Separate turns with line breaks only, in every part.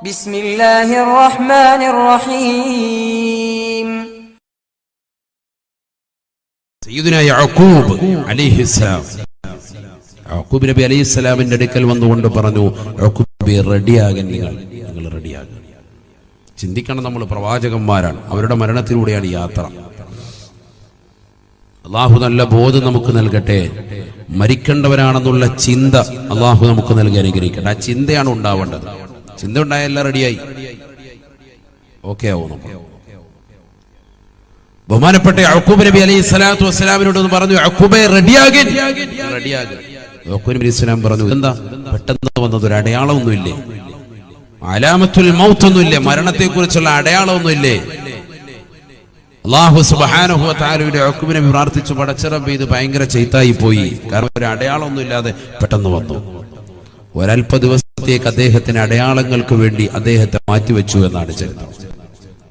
ബിസ്മില്ലാഹിർ റഹ്മാനിർ റഹീം
സയ്യിദുന യഅഖൂബ് അലൈഹിസ്സലാം. യഅഖൂബ് നബി അലൈഹിസ്സലാമിന്റെ അടുക്കൽ വന്നുകൊണ്ട് പറഞ്ഞു യഅഖൂബ് റെഡിയാകൻ നിങ്ങൾ. നിങ്ങൾ റെഡിയാകൻ ചിന്തിക്കണം നമ്മൾ പ്രവാചകന്മാരാണ്. അവരുടെ മരണത്തിലൂടെയാണ് യാത്ര. അള്ളാഹു നല്ല ബോധം നമുക്ക് നൽകട്ടെ. മരിക്കേണ്ടവരാണെന്നുള്ള ചിന്ത അള്ളാഹു നമുക്ക് നൽകി അനുഗ്രഹിക്കട്ടെ. ആ ചിന്തയാണ് ഉണ്ടാവേണ്ടത്. ചിന്ത ഉണ്ടായ എല്ലാം റെഡിയായി. ഓക്കെ ആവും നമ്മൾ ബഹുമാനപ്പെട്ട അക്കൂബ് നബി അലൈഹി സ്വലാത്തു വസ്സലാമിനോട് ഒന്ന് പറഞ്ഞു അക്കൂബെ റെഡിയാകിൻ റെഡിയാകിൻ യക്കൂബ് നബി ഇസ്ലാം പറഞ്ഞു എന്താ പെട്ടെന്ന് വന്നത് ഒരു അടയാളമൊന്നുമില്ലേ? അലാമത്തുൽ മൗത്തൊന്നുമില്ലേ? മരണത്തെ കുറിച്ചുള്ള അടയാളമൊന്നുമില്ലേ? അള്ളാഹു സുബാനുഹു താലുവിന്റെ അക്കൂബ് നബി പ്രാർത്ഥിച്ചു പടച്ചിറം ഇത് ഭയങ്കര ചെയ്ത്തായി പോയി. കാരണം ഒരു അടയാളമൊന്നുമില്ലാതെ പെട്ടെന്ന് വന്നു. ഒരല്പ ദിവസത്തേക്ക് അദ്ദേഹത്തിന് അടയാളങ്ങൾക്ക് വേണ്ടി അദ്ദേഹത്തെ മാറ്റിവെച്ചു എന്നാണ് ചരിത്രം.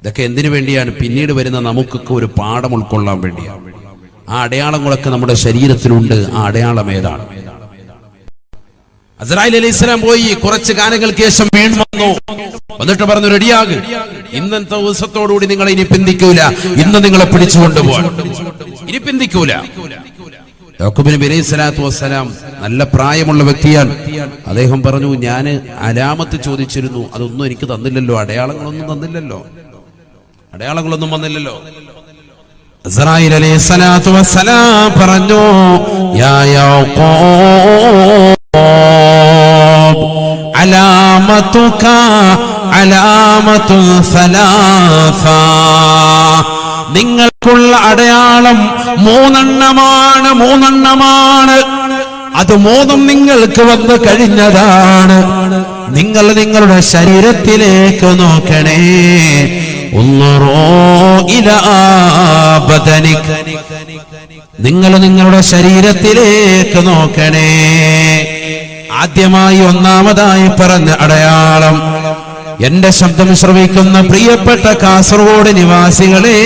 ഇതൊക്കെ എന്തിനു വേണ്ടിയാണ്? പിന്നീട് വരുന്ന നമുക്കൊക്കെ ഒരു പാഠം ഉൾക്കൊള്ളാൻ വേണ്ടിയാണ്. ആ അടയാളങ്ങളൊക്കെ നമ്മുടെ ശരീരത്തിലുണ്ട്. ആ അടയാളം ഏതാണ്? അസറായിൽ അലൈഹി ഇസ്ലാം പോയി. കുറച്ച് കാലങ്ങൾക്ക് ശേഷം വീണ്ടും വന്നു. എന്നിട്ട് പറഞ്ഞു റെഡിയാക്. ഇന്നത്തെ ദിവസത്തോടുകൂടി നിങ്ങളെ ഇനി പിന്തിക്കൂല. ഇന്ന് നിങ്ങളെ പിടിച്ചു ഇനി പിന്തിക്കൂല. നബി വസ്സലാം നല്ല പ്രായമുള്ള വ്യക്തിയാണ്. അദ്ദേഹം പറഞ്ഞു ഞാൻ അലാമത്ത് ചോദിച്ചിരുന്നു. അതൊന്നും എനിക്ക് തന്നില്ലല്ലോ. അടയാളങ്ങളൊന്നും തന്നില്ലല്ലോ. അടയാളങ്ങളൊന്നും വന്നില്ലല്ലോ. പറഞ്ഞു യാ യാഖൂബ് അലാമതുക അലാമതു സലാസ. നിങ്ങൾക്കുള്ള അടയാളം മൂന്നെണ്ണമാണ് മൂന്നെണ്ണമാണ്. അത് മൂന്നും നിങ്ങൾക്ക് വന്നു കഴിഞ്ഞതാണ്. നിങ്ങൾ നിങ്ങളുടെ ശരീരത്തിലേക്ക് നോക്കണേ. നിങ്ങൾ നിങ്ങളുടെ ശരീരത്തിലേക്ക് നോക്കണേ. ആദ്യമായി ഒന്നാമതായി പറഞ്ഞ അടയാളം എന്റെ ശബ്ദം ശ്രവിക്കുന്ന പ്രിയപ്പെട്ട കാസർഗോഡ് നിവാസികളെ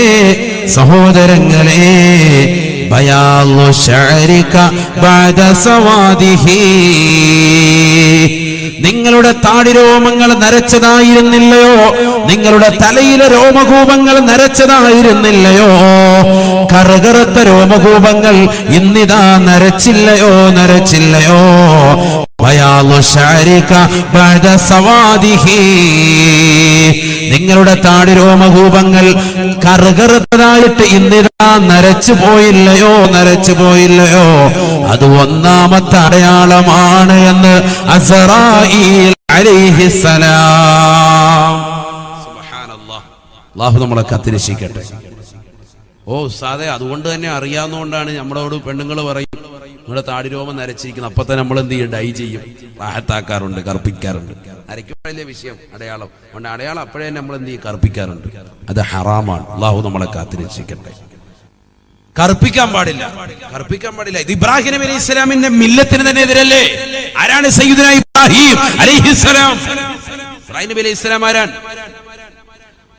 സഹോദരങ്ങളെ നിങ്ങളുടെ താടി രോമങ്ങൾ നരച്ചതായിരുന്നില്ലയോ? നിങ്ങളുടെ തലയിലെ രോമകൂപങ്ങൾ നരച്ചതായിരുന്നില്ലയോ? കറുകറുത്ത രോമകൂപങ്ങൾ ഇന്നിതാ നരച്ചില്ലയോ നരച്ചില്ലയോ? ബയാലു ശാരിക ബഅദ സവാദിഹി. നിങ്ങളുടെ താടി രോമകൂപങ്ങൾ കറുകറുത്തതായിട്ട് ഇന്നിതാ നരച്ചു പോയില്ലയോ നരച്ചു പോയില്ലയോ? അത് ഒന്നാമത്തെ അടയാളമാണ് എന്ന് അലിഹിസലാം അള്ളാഹു നമ്മളെ കത്തിരക്ഷിക്കട്ടെ. ഓ സാധേ അതുകൊണ്ട് തന്നെ അറിയാവുന്നതുകൊണ്ടാണ് നമ്മളോട് പെണ്ണുങ്ങൾ പറയും നിങ്ങളുടെ താടിരോമം നരച്ചിരിക്കുന്നു. അപ്പൊ തന്നെ നമ്മൾ എന്ത് ചെയ്യും? ഡൈ ചെയ്യും. റാഹത്താക്കാറുണ്ട് കറുപ്പിക്കാറുണ്ട്. നരയ്ക്കുമ്പോഴല്ലേ വിഷയം അടയാളം. അതുകൊണ്ട് അടയാളം അപ്പോഴേ നമ്മൾ എന്ത് ചെയ്യും? കറുപ്പിക്കാറുണ്ട്. അത് ഹറാമാണ്. അള്ളാഹു നമ്മളെ കാത്തിരക്ഷിക്കട്ടെ. കറുപ്പിക്കാൻ പാടില്ല. കറുപ്പിക്കാൻ പാടില്ല. ഇത് ഇബ്രാഹിം നബി അലൈഹി ഇസ്ലാമിന്റെ മില്ലത്തിന് തന്നെ എതിരല്ലേ? ആരാണ് സയ്യിദുന ഇബ്രാഹിം അലൈഹി അലൈഹിസ്സലാം ഇബ്രാഹിം നബി അലൈഹി ഇസ്ലാം ആരാണ്?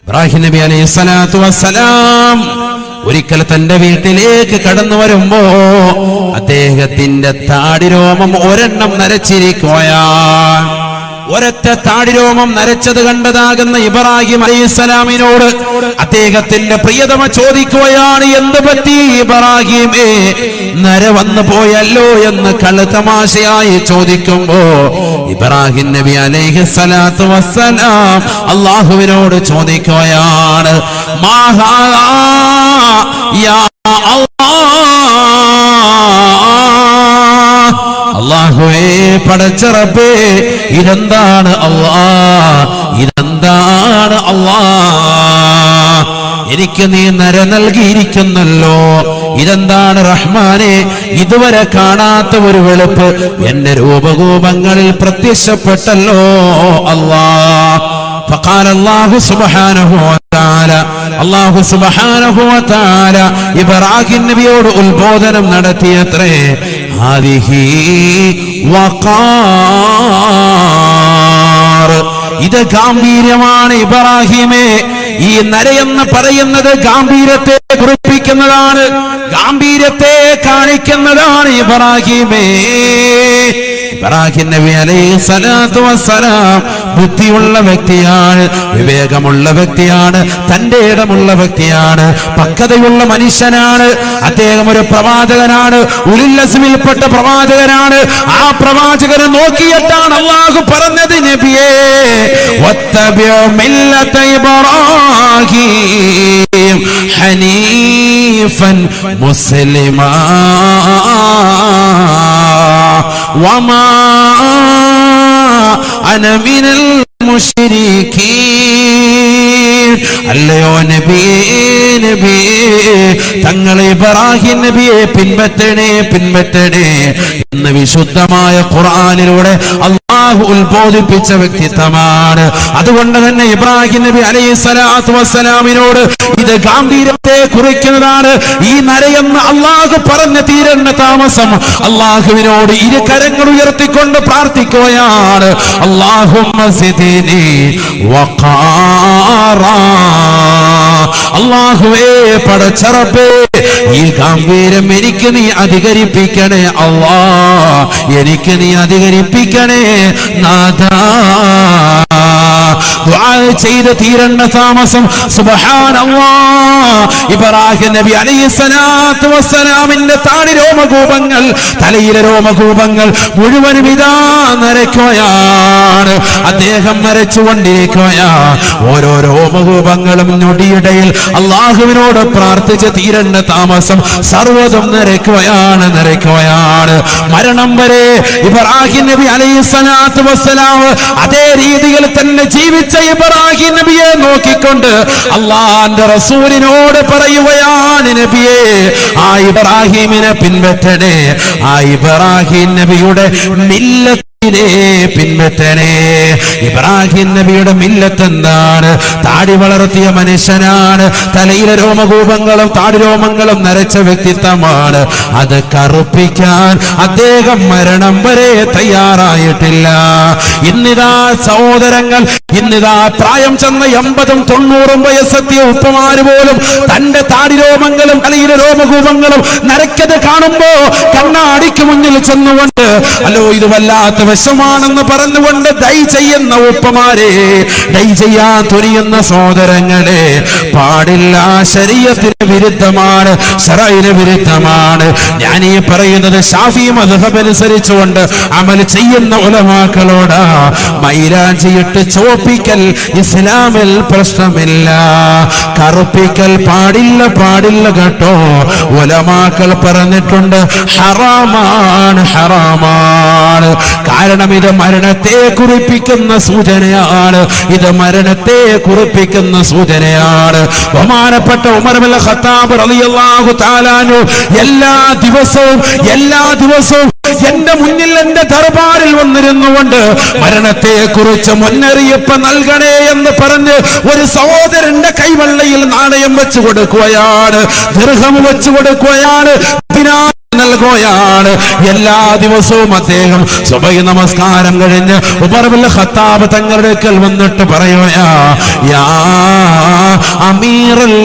ഇബ്രാഹിം നബി അലൈഹി സ്വലാത്തു വസ്സലാം. ഒരിക്കൽ തന്റെ വീട്ടിലേക്ക് കടന്നു വരുമ്പോ അദ്ദേഹത്തിന്റെ താടിരോമം ഒരെണ്ണം നരച്ചിരിക്കുകയാണ്. ഒരൊറ്റ താടിരോമം നരച്ചത് കണ്ടതാകുന്ന ഇബ്രാഹിം അലൈഹിസ്സലാമിനോട് അദ്ദേഹത്തിന്റെ പ്രിയതമ ചോദിക്കുകയാണ് എന്ത് പറ്റി ഇബ്രാഹിമേ? നര വന്നു പോയല്ലോ എന്ന് കളുതമാശയായി ചോദിക്കുമ്പോ ഇബ്രാഹിം നബി അലൈഹി സ്വലാത്തു വസ്സലാം അള്ളാഹുവിനോട് ചോദിക്കുകയാണ് മാഹാ പടച്ചറബേ ഇതെന്താണ് അള്ളാ? ഇതെന്താണ് അള്ളാ? എനിക്ക് നീ നര നൽകിയിരിക്കുന്നല്ലോ. ഇതെന്താണ് റഹ്മാനെ? ഇതുവരെ കാണാത്ത ഒരു വെളുപ്പ് എന്റെ രൂപകൂപങ്ങളിൽ പ്രത്യക്ഷപ്പെട്ടല്ലോ അള്ളാ. فقال الله سبحانه وتعالى അള്ളാഹു സുബ്ഹാനഹു വതആല ഇബ്രാഹിം നബിയോട് ഉത്ബോധനം നടത്തിയത്രേ ഹാദിഹി വഖാർ ഇത് ഗാംഭീര്യമാണ് ഇബ്രാഹിമേ ഈ നരയെന്ന് പറയുന്നത് ഗാംഭീര്യത്തെ കുറിപ്പിക്കുന്നതാണ് ഗാംഭീര്യത്തെ കാണിക്കുന്നതാണ് ഇബ്രാഹിമേ ഇബ്രാഹിം നബി അലൈഹി സ്വലാത്തു വസ്സലാം ബുദ്ധിയുള്ള വ്യക്തിയാണ് വിവേകമുള്ള വ്യക്തിയാണ് തന്റെ ഇടമുള്ള വ്യക്തിയാണ് പക്വതയുള്ള മനുഷ്യനാണ് അദ്ദേഹം ഒരു പ്രവാചകനാണ് ഉലില്ലസ്മിൽപ്പെട്ട പ്രവാചകനാണ്. ആ പ്രവാചകനെ നോക്കിയിട്ടാണ് അള്ളാഹു പറഞ്ഞത് ഹനീഫൻ മുസ്ലിമാ വമാ അന മിനൽ മുശ്രിക്കീൻ അല്ലയോ നബിയേ നബിയേ തങ്ങളെ ഇബ്രാഹിം നബിയെ പിൻപറ്റണേ പിൻപറ്റണേ എന്ന് വിശുദ്ധമായ ഖുർആനിലൂടെ അള്ളാഹു ഉത്ബോധിപ്പിച്ച വ്യക്തിത്വമാണ്. അതുകൊണ്ട് തന്നെ ഇബ്രാഹിം നബി അലൈഹി സ്വലാത്തു വസ്സലാമിനോട് ഇത് ഗാംഭീര്യത്തെ കുറിക്കുന്നതാണ്. ഈ നരയെന്ന് അള്ളാഹു പറഞ്ഞ തീരണ്ട താമസം അള്ളാഹുവിനോട് ഇരു കരങ്ങൾ ഉയർത്തിക്കൊണ്ട് പ്രാർത്ഥിക്കുകയാണ്. അള്ളാഹു അള്ളാഹുവേ പടച്ചറപ്പേ ഈ ഗാംഭീര്യം എനിക്ക് നീ അധികരിപ്പിക്കണേ അള്ളാ എനിക്ക് നീ അധികരിപ്പിക്കണേ നാഥാ. ദുആ ചെയ്ത് തീരണ്ട താമസം. ഇബ്രാഹിം നബി അലൈഹി സ്വലാത്തു വസ്സലാമിന്റെ താടി രോമകൂപങ്ങൾ തലയിലെ രോമകൂപങ്ങൾ മുഴുവനും ഇതാ നരയ്ക്കുകയാണ്. അദ്ദേഹം നരച്ചുകൊണ്ടിരിക്കുകയാ. ഓരോ രോമകൂപങ്ങളും ഞൊടിയിടയിൽ അള്ളാഹുവിനോട് പ്രാർത്ഥിച്ച് തീരണ്ട താമസം സർവതും നരയ്ക്കുകയാണ് നരയ്ക്കുകയാണ്. മരണം വരെ ഇബ്രാഹിം നബി അലൈഹി സ്വലാത്തു വസ്സലാം അതേ രീതിയിൽ തന്നെ ജീവിച്ച ഇബ്രാഹിം നബിയെ നോക്കിക്കൊണ്ട് അള്ളാന്റെ റസൂലിനോട് പറയുകയാണ് നബിയെ ആ ഇബ്രാഹിമിനെ പിൻപറ്റണേ. ആ ഇബ്രാഹിം നബിയുടെ മില്ലത്ത് ിനെ പിൻപറ്റണേ ഇബ്രാഹിം നബിയുടെ മില്ലത്ത് താടി വളർത്തിയ മനുഷ്യനാണ്. തലയിലെ രോമകൂപങ്ങളും താടി രോമങ്ങളും നരച്ച വ്യക്തിത്വമാണ്. അത് കറുപ്പിക്കാൻ അദ്ദേഹം മരണം വരെ തയ്യാറായിട്ടില്ല. ഇന്നിതാ സഹോദരങ്ങൾ ഇന്നിതാ പ്രായം ചെന്ന എൺപതും തൊണ്ണൂറും വയസ്സെത്തിയ ഉപ്പമാര് പോലും തന്റെ താടി രോമങ്ങളും തലയിലെ രോമകൂപങ്ങളും നരക്കത് കാണുമ്പോ കണ്ണാടിക്ക് മുന്നിൽ ചെന്നുകൊണ്ട് അല്ലോ ഇത് വല്ലാത്ത വിഷമാണെന്ന് പറഞ്ഞുകൊണ്ട് ദൈ ചെയ്യുന്ന ഉപ്പമാരെ ദൈ ചെയ്യാൻ തുനിയുന്ന സോദരങ്ങളെ പാടില്ല ശരീരത്തിന് വിരുദ്ധമാണ് സറയിന് വിരുദ്ധമാണ്. ഞാൻ ഈ പറയുന്നത് ഷാഫി മധുഹമനുസരിച്ചുകൊണ്ട് അമൽ ചെയ്യുന്ന ഉലമാക്കളോട് മൈലാഞ്ചിയിട്ട് ചോപ്പിക്കൽ ഇസ്ലാമിൽ പ്രശ്നമില്ല. കറുപ്പിക്കൽ പാടില്ല പാടില്ല കേട്ടോ. ഉലമാക്കൾ പറഞ്ഞിട്ടുണ്ട് ഹറാമാണ് ഹറാമാണ്. കാരണം ഇത് മരണത്തെ കുറിപ്പിക്കുന്ന സൂചനയാണ്. ഇത് മരണത്തെ കുറിപ്പിക്കുന്ന സൂചനയാണ്. ബഹുമാനപ്പെട്ട ഉമർബിൽ ഖത്താബ് റളിയല്ലാഹു എല്ലാ ദിവസവും എല്ലാ ദിവസവും എന്റെ മുന്നിൽ എന്റെ ദർബാറിൽ വന്നിരുന്നുകൊണ്ട് മരണത്തെ കുറിച്ച് മുന്നറിയിപ്പ് നൽകണേ എന്ന് പറഞ്ഞ് ഒരു സഹോദരന്റെ കൈവെള്ളയിൽ നാണയം വെച്ചു കൊടുക്കുകയാണ് ദീർഘം വെച്ചു കൊടുക്കുകയാണ്. നൽകുകയാണ്. എല്ലാ ദിവസവും അദ്ദേഹം സുബൈ നമസ്കാരം കഴിഞ്ഞ് ഉമർബിൽ ഖത്താബ് തങ്ങളുടെ അടുക്കൽ വന്നിട്ട് പറയുകയാ അമീറുൽ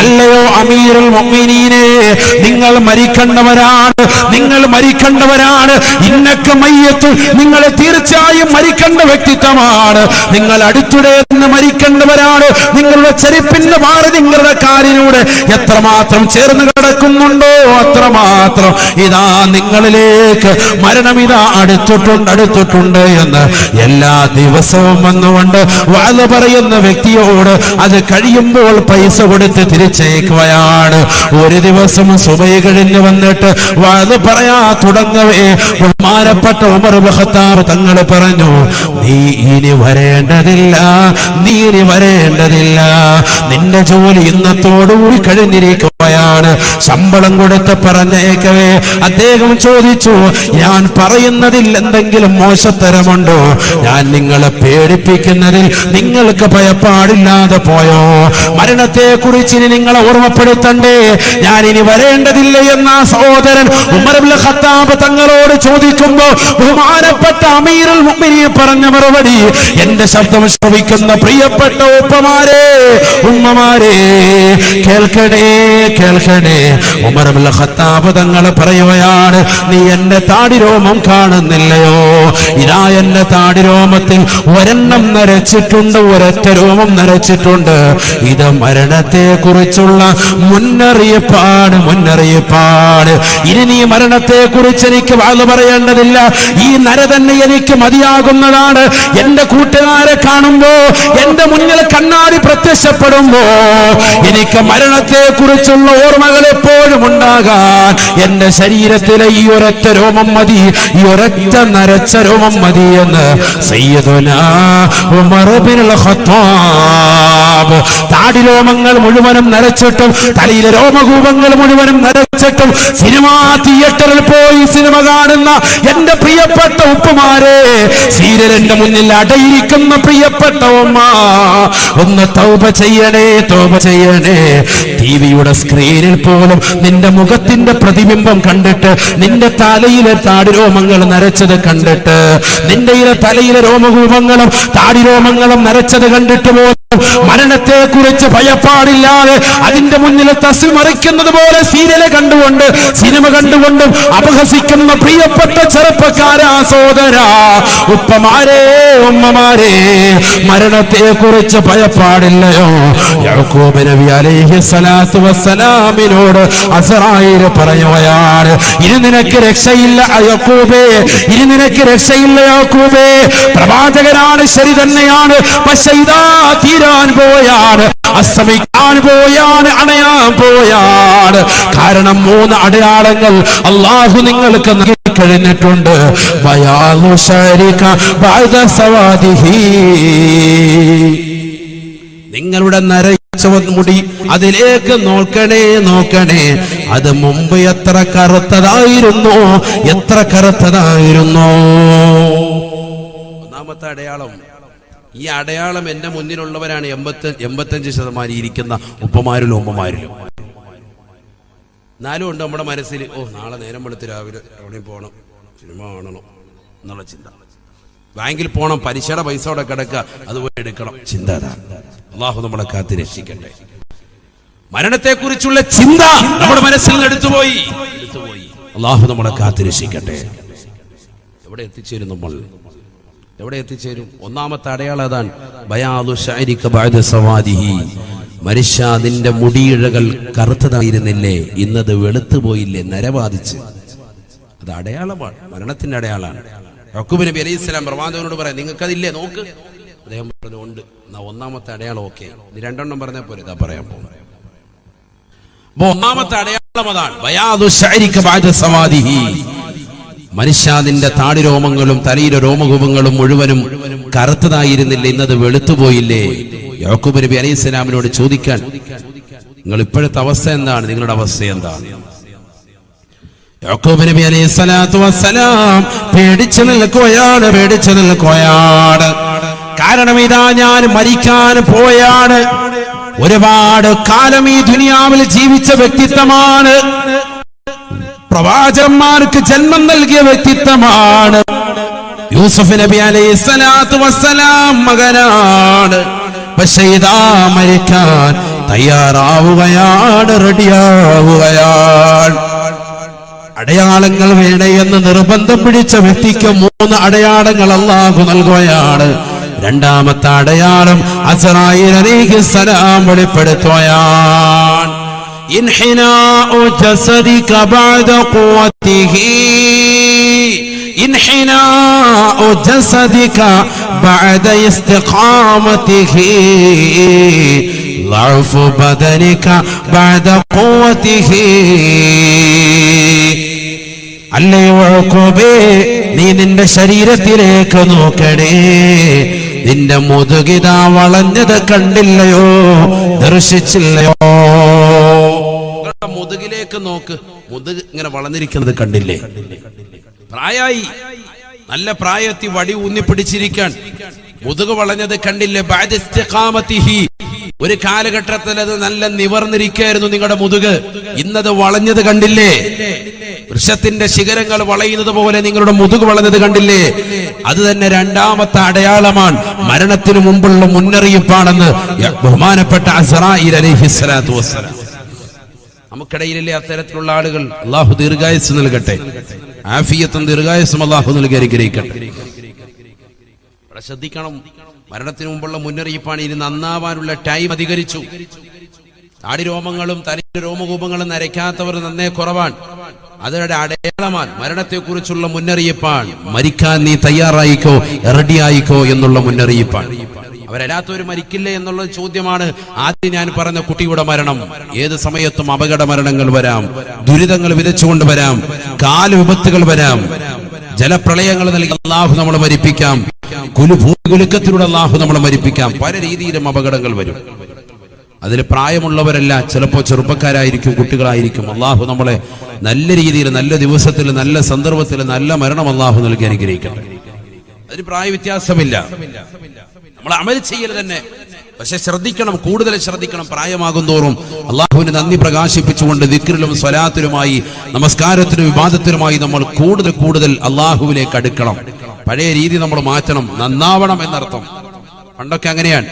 അല്ലയോ അമീറുൽ നിങ്ങൾ മരിക്കേണ്ടവരാണ് നിങ്ങൾ മരിക്കേണ്ടവരാണ്. ഇന്നക്ക മയ്യത്ത് നിങ്ങൾ തീർച്ചയായും മരിക്കേണ്ട വ്യക്തിത്വമാണ്. നിങ്ങൾ അടുത്തിടെ നിന്ന് മരിക്കേണ്ടവരാണ്. നിങ്ങളുടെ ചെരുപ്പിന്റെ മാറി നിങ്ങളുടെ കാലിലൂടെ എത്രമാത്രം ചേർന്ന് കിടക്കുന്നുണ്ടോ? അത്രമാത്രം ഇതാ നിങ്ങളിലേക്ക് മരണം ഇതാ അടുത്തിട്ടുണ്ട് അടുത്തിട്ടുണ്ട് എന്ന് എല്ലാ ദിവസവും വന്നുകൊണ്ട് വാത് പറയുന്ന വ്യക്തിയോട് അത് കഴിയുമ്പോൾ പൈസ കൊടുത്ത് തിരിച്ചേക്കുകയാണ് ഒരു ദിവസം സുബൈ കഴിഞ്ഞ് വന്നിട്ട് വാത് പറയാ തുടങ്ങവേ. ബഹുമാനപ്പെട്ട ഉമർ ബഹത്താർ തങ്ങൾ പറഞ്ഞു നീ ഇനി വരേണ്ടതില്ല നീ ഇനി വരേണ്ടതില്ല. നിന്റെ ജോലി ഇന്നത്തോടുകൂടി കഴിഞ്ഞിരിക്കുകയാണ് ശമ്പളം കൊടുത്ത് പറഞ്ഞേക്കവേ. അദ്ദേഹം ചോദിച്ചു ഞാൻ പറയുന്നതിൽ എന്തെങ്കിലും മോശത്തരമുണ്ടോ? ഞാൻ നിങ്ങളെ പേടിപ്പിക്കുന്നതിൽ നിങ്ങൾക്ക് ഭയപ്പാടില്ലാതെ പോയോ? മരണത്തെ കുറിച്ച് ഇനി നിങ്ങളെ ഓർമ്മപ്പെടുത്തണ്ടേ. ഞാൻ ഇനി വരേണ്ടതില്ല എന്ന സഹോദരൻ ഖത്താബ് തങ്ങളോട് ചോദിക്കുമ്പോ ബഹുമാനപ്പെട്ട അമീറുൽ മുഅ്മിനീൻ പറഞ്ഞ മറുപടി എന്റെ ശബ്ദം ശ്രവിക്കുന്ന പ്രിയപ്പെട്ട ഉപ്പമാരെ ഉമ്മമാരെ കേൾക്കണേ കേൾക്കണേ. ഇബ്നുൽ ഖത്താബ് തങ്ങൾ പറയുകയാണ് നീ എന്റെ താടി രോമം കാണുന്നില്ലയോ? ഇതാ എന്റെ താടി രോമത്തിൽ ഒരെണ്ണം നരച്ചിട്ടുണ്ട് ഒരൊറ്റ രോമം നരച്ചിട്ടുണ്ട്. ഇത് മരണത്തെ കുറിച്ചുള്ള മുന്നറിയിപ്പാണ് മുന്നറിയിപ്പാണ്. ഇനി നീ മരണത്തെ കുറിച്ച് എനിക്ക് വാത് പറയേണ്ടതില്ല. ഈ നര തന്നെ എനിക്ക് മതിയാകുന്നതാണ്. എന്റെ കൂട്ടുകാരെ കാണുമ്പോ എന്റെ മുന്നിൽ കണ്ണാടി പ്രത്യക്ഷപ്പെടുമ്പോ എനിക്ക് മരണത്തെ കുറിച്ചുള്ള ഓർമ്മകൾ എപ്പോഴും ഉണ്ടാകാൻ. എന്റെ ശരീരത്തിലെ ഈ ഒരൊറ്റ രോമം മതി. ഈ ഒരൊറ്റ നരച്ച രോമം മതി എന്ന് താടി രോമങ്ങൾ മുഴുവനും നരച്ചിട്ടും തലയിലെ രോമകൂപങ്ങൾ മുഴുവനും നരച്ചിട്ടും സിനിമാ തിയേറ്ററിൽ പോയി കാണുന്ന എന്റെ പ്രിയപ്പെട്ട ഉപ്പുമാരെ സീരലിന്റെ മുന്നിൽ അടയിരിക്കുന്ന പ്രിയപ്പെട്ട ഉമ്മ ഒന്ന് തൗബ ചെയ്യണേ തോപ ചെയ്യണേ. ടിവിയുടെ സ്ക്രീനിൽ പോലും നിന്റെ മുഖത്തിന്റെ പ്രതിബിംബം കണ്ടിട്ട് നിന്റെ തലയിലെ താടിരോമങ്ങൾ നരച്ചത് കണ്ടിട്ട് നിന്റെ തലയിലെ രോമകൂപങ്ങളും താടിരോമങ്ങളും നരച്ചത് കണ്ടിട്ട് പോലും മരണത്തെ കുറിച്ച് ഭയപ്പാടില്ലാതെ അതിന്റെ മുന്നിൽ തസി മറിക്കുന്നത് പോലെ സീരിയൽ കണ്ടുകൊണ്ട് സിനിമ കണ്ടുകൊണ്ടും അപഹസിക്കുന്ന പ്രിയപ്പെട്ട ചെറുപ്പക്കാരാ സോദര ഉപ്പമാരെ ഉമ്മമാരെ മരണത്തെ കുറിച്ച് ഭയപ്പാടില്ലയോ? യാക്കൂബ് നബി അലൈഹി സ്വലാത്തു വസ്സലാമിനോട് അസറായിൽ പറയുകയാണ് ഇനി നിനക്ക് രക്ഷയില്ല യാക്കൂബേ ഇനി നിനക്ക് രക്ഷയില്ല യാക്കൂബേ. പ്രവാചകനാണ് ശരി തന്നെയാണ് പക്ഷേ ഇതാ തീരാൻ പോയാണ്. അസ്തമിക്കാൻ പോയാണ് അണയാൻ പോയാണ്. കാരണം മൂന്ന് അടയാളങ്ങൾ അള്ളാഹു നിങ്ങൾക്ക് കഴിഞ്ഞിട്ടുണ്ട്. നിങ്ങളുടെ നരച്ച മുടി അതിലേക്ക് നോക്കണേ നോക്കണേ. അത് മുമ്പ് എത്ര കറുത്തതായിരുന്നു എത്ര കറുത്തതായിരുന്നു. ഒന്നാമത്തെ അടയാളം ഈ അടയാളം എന്റെ മുന്നിലുള്ളവരാണ് എൺപത്തി എൺപത്തഞ്ച് ശതമാനം ഇരിക്കുന്ന ഉപ്പമാരിലും ഉമ്മമാരിലും. എന്നാലും ഉണ്ട് നമ്മുടെ മനസ്സിൽ. ഓ നാളെ നേരം വെളുത്ത് രാവിലെ എവിടെയും പോകണം സിനിമ കാണണം എന്നുള്ള ചിന്ത. ബാങ്കിൽ പോകണം പലിശയുടെ പൈസ അവിടെ കിടക്കുക അതുപോലെ എടുക്കണം. ചിന്ത. അള്ളാഹു നമ്മളെ കാത്ത് രക്ഷിക്കട്ടെ. മരണത്തെക്കുറിച്ചുള്ള ചിന്ത നമ്മുടെ മനസ്സിൽ നിന്ന് എടുത്തുപോയി. അള്ളാഹു നമ്മളെ കാത്ത് രക്ഷിക്കട്ടെ. എവിടെ എത്തിച്ചേരും നമ്മൾ? എവിടെ എത്തിച്ചേരും? ഒന്നാമത്തെ അടയാളം അതാണ്. ബഅദ സവാദിഹി. മനുഷ്യ നിന്റെ മുടിയിഴകൾ കറുത്തതായിരുന്നില്ലേ? ഇന്നത് വെളുത്തു പോയില്ലേ? നരബാധിച്ച് അത് അടയാളമാണ്. മരണത്തിന്റെ അടയാളമാണ്. യക്കൂബ് നബി അലൈഹി സ്വലാം പ്രവാചകനോട് പറയാം നിങ്ങൾക്കതില്ലേ? നോക്ക്. അദ്ദേഹം പറഞ്ഞു ഉണ്ട്. എന്നാ ഒന്നാമത്തെ അടയാളം ഓക്കെ. നീ രണ്ടെണ്ണം പറഞ്ഞ പോലെ ഇതാ പറയാൻ പോകും അപ്പൊ ഒന്നാമത്തെ അടയാളം അതാണ്. ബയാദു ശഅരിക ബഅദ താടി രോമങ്ങളും തലയിലെ രോമകൂപങ്ങളും മുഴുവനും കറുത്തതായിരുന്നില്ല? ഇന്നത് വെളുത്തുപോയില്ലേ യാക്കൂബ് നബി അലൈഹി സ്വലാമിനോട് ചോദിക്കാൻ നിങ്ങൾ ഇപ്പോഴത്തെ അവസ്ഥ എന്താണ്? നിങ്ങളുടെ അവസ്ഥ എന്താണ് യാക്കൂബ് നബി അലൈഹി സ്വലാത്തു വസ്സലാം പേടിച്ചു നിൽക്കുകയാണ് പേടിച്ചു നിൽക്കുകയാണ് കാരണം ഇതാ ഞാൻ മരിക്കാൻ പോയാണ്. ഒരുപാട് കാലം ഈ ദുനിയാവിൽ ജീവിച്ച വ്യക്തിത്വമാണ്. പ്രവാചകന്മാർക്ക് ജന്മം നൽകിയ വ്യക്തിത്വമാണ്. യൂസഫ് നബി അലൈഹി സ്വലാത്തു വസ്സലാം മകനാണ്. പക്ഷെ ഇതാ മരിക്കാൻ തയ്യാറാവുകയാണ് റെഡിയാവുകയാണ്. അടയാളങ്ങൾ വേണേ എന്ന് നിർബന്ധം പിടിച്ച വ്യക്തിക്ക് മൂന്ന് അടയാളങ്ങൾ അള്ളാഹു നൽകുകയാണ്. രണ്ടാമത്തെ അടയാളം അസറായി അലൈഹി സലാം വെളിപ്പെടുത്തുകയാണ്. انحناء جسدك بعد قوته انحناء جسدك بعد استقامته ضعف بدنك بعد قوته അല്ലയോ യാക്കോബേ നീ നിന്റെ ശരീരത്തിലേക്ക് നോക്കണേ നിന്റെ മുതുകിത വളഞ്ഞത് കണ്ടില്ലയോ ദർശിച്ചില്ലയോ മുതുകിലേക്ക് നോക്ക്. മുതുക് ഇങ്ങനെ വളർന്നിരിക്കുന്നത് കണ്ടില്ലേ? പ്രായായി. നല്ല പ്രായത്തി വടി ഊന്നിപ്പിടിച്ചിരിക്കാൻ മുതുക് വളഞ്ഞത് കണ്ടില്ലേ. ഒരു കാലഘട്ടത്തിൽ അത് നല്ല നിവർന്നിരിക്കായിരുന്നു നിങ്ങളുടെ മുതുക്. ഇന്നത് വളഞ്ഞത് കണ്ടില്ലേ? വൃക്ഷത്തിന്റെ ശിഖരങ്ങൾ വളയുന്നത് പോലെ നിങ്ങളുടെ മുതുക് വളഞ്ഞത് കണ്ടില്ലേ? അത് തന്നെ രണ്ടാമത്തെ അടയാളമാണ്. മരണത്തിനു മുമ്പുള്ള മുന്നറിയിപ്പാണെന്ന് ബഹുമാനപ്പെട്ട അസറ അലൈഹി സ്വലാത്തു വസ്സലാം. നമുക്കിടയിലെ അത്തരത്തിലുള്ള ആളുകൾ? അള്ളാഹു ദീർഘായുസ് നൽകട്ടെ. ആഫിയത്തും ദീർഘായുസും അള്ളാഹു നൽകി അനുഗ്രഹിക്കട്ടെ. ഇവിടെ ശ്രദ്ധിക്കണം. മരണത്തിന് മുമ്പുള്ള മുന്നറിയിപ്പാണ് ഇനി നന്നാവാനുള്ള ടൈം അധികരിച്ചു. താടിരോമങ്ങളും തലയുടെ രോമകൂപങ്ങളും നരയ്ക്കാത്തവർ നന്നേ കുറവാണ്. അതിയുടെ അടയാളമാണ്. മരണത്തെക്കുറിച്ചുള്ള മുന്നറിയിപ്പാണ്. മരിക്കാൻ നീ തയ്യാറായിക്കോ? റെഡിയായിക്കോ? എന്നുള്ള മുന്നറിയിപ്പാണ്. അവരെല്ലാത്തവരും മരിക്കില്ലേ എന്നുള്ള ചോദ്യമാണ് ആദ്യം ഞാൻ പറഞ്ഞ കുട്ടിയുടെ മരണം. ഏത് സമയത്തും അപകട മരണങ്ങൾ വരാം. ദുരിതങ്ങൾ വിതച്ചുകൊണ്ട് വരാം. കാല വിപത്തുകൾ വരാം. ജലപ്രളയങ്ങൾ നൽകി അള്ളാഹു നമ്മളെ മരിപ്പിക്കാം. കുലു ഭൂകുലുക്കത്തിലൂടെ അള്ളാഹു നമ്മളെ മരിപ്പിക്കാം. പല രീതിയിലും അപകടങ്ങൾ വരും. അതിൽ പ്രായമുള്ളവരല്ല ചിലപ്പോൾ ചെറുപ്പക്കാരായിരിക്കും കുട്ടികളായിരിക്കും. അള്ളാഹു നമ്മളെ നല്ല രീതിയിൽ നല്ല ദിവസത്തിൽ നല്ല സന്ദർഭത്തിൽ നല്ല മരണം അള്ളാഹു നൽകി അനുഗ്രഹിക്കട്ടെ. അതിന് പ്രായ വ്യത്യാസമില്ല നമ്മൾ അമൽ ചെയ്യൽ തന്നെ. പക്ഷെ ശ്രദ്ധിക്കണം കൂടുതൽ ശ്രദ്ധിക്കണം പ്രായമാകും തോറും. അള്ളാഹുവിന് നന്ദി പ്രകാശിപ്പിച്ചുകൊണ്ട് ദിക്റിലും സ്വലാത്തിലുമായി നമസ്കാരത്തിനും വിവാദത്തിനുമായി നമ്മൾ കൂടുതൽ കൂടുതൽ അള്ളാഹുവിലേക്ക് അടുക്കണം. പഴയ രീതി നമ്മൾ മാറ്റണം നന്നാവണം എന്നർത്ഥം. പണ്ടൊക്കെ അങ്ങനെയാണ്.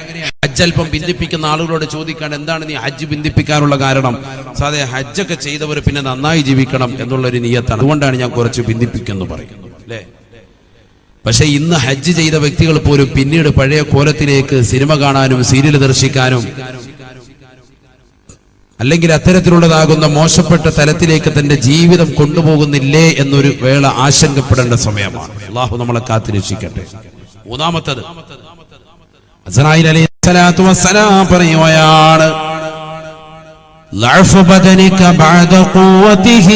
ഹജ്ജ് അല്പം ബിന്ദിപ്പിക്കുന്ന ആളുകളോട് ചോദിക്കാൻ എന്താണ് നീ ഹജ്ജ് ബിന്ദിപ്പിക്കാനുള്ള കാരണം? സാധേ ഹജ്ജൊക്കെ ചെയ്തവർ പിന്നെ നന്നായി ജീവിക്കണം എന്നുള്ള ഒരു നീയത്താണ്. അതുകൊണ്ടാണ് ഞാൻ കുറച്ച് ബിന്ദിപ്പിക്കുന്നു പറയുന്നത്. അല്ലേ? പക്ഷെ ഇന്ന് ഹജ്ജ് ചെയ്ത വ്യക്തികൾ പോലും പിന്നീട് പഴയ കോലത്തിലേക്ക് സിനിമ കാണാനും സീരിയൽ ദർശിക്കാനും അല്ലെങ്കിൽ അത്തരത്തിലുള്ളതാകുന്ന മോശപ്പെട്ട തലത്തിലേക്ക് തന്റെ ജീവിതം കൊണ്ടുപോകുന്നില്ലേ എന്നൊരു വേള ആശങ്കപ്പെടേണ്ട സമയമാണ്. അള്ളാഹു നമ്മളെ കാത്തിരക്ഷിക്കട്ടെ. മൂന്നാമത്തത്. അലി അലൈഹി പറയുകയാണ്
ضعف بدنك بعد قوته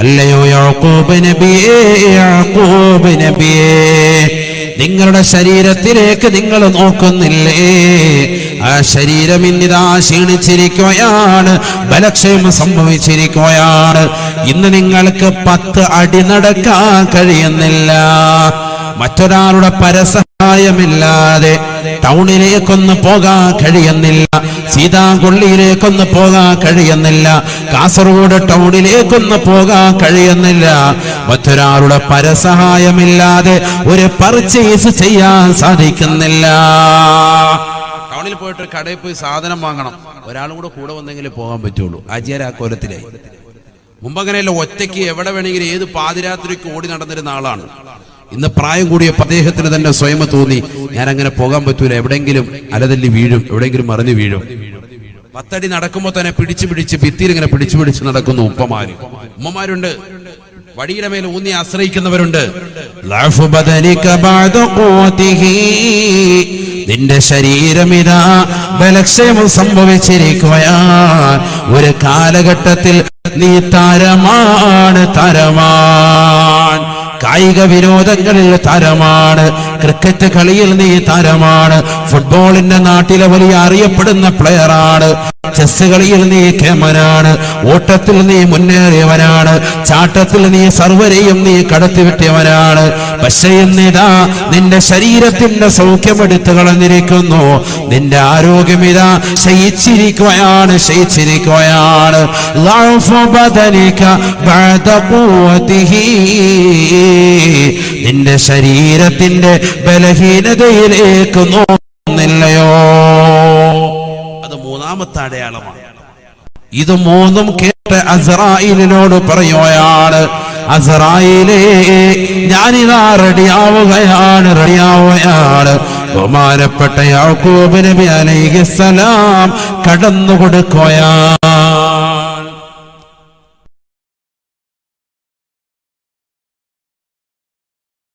അല്ലയോ യാക്കൂബ് നബിയേ യാക്കൂബ് നബിയേ നിങ്ങളുടെ ശരീരത്തിലേക്ക് നിങ്ങൾ നോക്കുന്നില്ലേ ആ ശരീരം ഇന്നിതാ ക്ഷീണിച്ചിരിക്കുകയാണ് ബലക്ഷയം സംഭവിച്ചിരിക്കുകയാണ് ഇന്ന് നിങ്ങൾക്ക് പത്ത് അടി നടക്കാൻ കഴിയുന്നില്ല മറ്റൊരാളുടെ പരസഹായമില്ലാതെ ടൗണിലേക്കൊന്ന് പോകാൻ കഴിയുന്നില്ല. സീതാകൊള്ളിയിലേക്കൊന്ന് പോകാൻ കഴിയുന്നില്ല. കാസർഗോഡ് ടൗണിലേക്കൊന്ന് പോകാൻ കഴിയുന്നില്ല. മറ്റൊരാളുടെ പരസഹായമില്ലാതെ ഒരു പർച്ചേസ് ചെയ്യാൻ സാധിക്കുന്നില്ല.
ടൗണിൽ പോയിട്ട് കടയിൽ പോയി സാധനം വാങ്ങണം. ഒരാളും കൂടെ കൂടെ വന്നെങ്കിലേ പോകാൻ പറ്റുള്ളൂ. ആ കോലത്തിലായി മുമ്പ് അങ്ങനെയല്ല ഒറ്റയ്ക്ക് എവിടെ വേണമെങ്കിലും ഏത് പാതിരാത്രിക്ക് ഓടി നടന്നിരുന്ന ആളാണ്. ഇന്ന് പ്രായം കൂടിയപ്പോൾ അദ്ദേഹത്തിന് തന്നെ സ്വയം തോന്നി ഞാൻ അങ്ങനെ പോകാൻ പറ്റൂല എവിടെയെങ്കിലും അലതല്ലി വീഴും എവിടെയെങ്കിലും മറിഞ്ഞു വീഴും. പത്തടി നടക്കുമ്പോൾ തന്നെ പിടിച്ചു പിടിച്ച് ഭിത്തിയിൽ ഇങ്ങനെ പിടിച്ചു പിടിച്ച് നടക്കുന്നു ഉപ്പമാര് ഉമ്മമാരുണ്ട്. വഴിയുടെ മേൽ ഊന്നി ആശ്രയിക്കുന്നവരുണ്ട്.
നിന്റെ ശരീരമിതാ ബലക്ഷേമം സംഭവിച്ചിരിക്കുകയാ. ഒരു കാലഘട്ടത്തിൽ നീ തരമാണ് തരമാണ് കായിക വിനോദങ്ങളിൽ താരമാണ്. ക്രിക്കറ്റ് കളിയിൽ നീ താരമാണ്. ഫുട്ബോളിന്റെ നാട്ടിലെ വലിയ അറിയപ്പെടുന്ന പ്ലെയറാണ്. ചെസ് കളിയിൽ നീ കേമനാണ്. ഓട്ടത്തിൽ നീ മുന്നേറിയവനാണ്. ചാട്ടത്തിൽ നീ സർവരെയും നീ കടത്തിവിട്ടിയവനാണ്. പക്ഷേ ഇന്നിതാ നിന്റെ ശരീരത്തിന്റെ സൗഖ്യമെടുത്തു കളഞ്ഞിരിക്കുന്നു നിന്റെ ആരോഗ്യം ഇതാ ശയിച്ചിരിക്കുകയാണ് ശയിച്ചിരിക്കുകയാണ്. നിന്റെ ശരീരത്തിന്റെ ബലഹീനതയിലേക്ക് നോക്കുന്നില്ലയോ?
അത് മൂന്നാമത്തെ അടയാളമാണ്.
ഇത് മൂന്നും കേട്ട് അസറായിലിനോട് പറയുകയാണ് അസറായിലേ ഞാനിതാ റെഡിയാവുകയാണ് റെഡിയാവുകയാണ്. ബഹുമാനപ്പെട്ട യാക്കൂബ് നബി അലൈഹിസ്സലാം കടന്നു കൊടുക്കുകയാണ്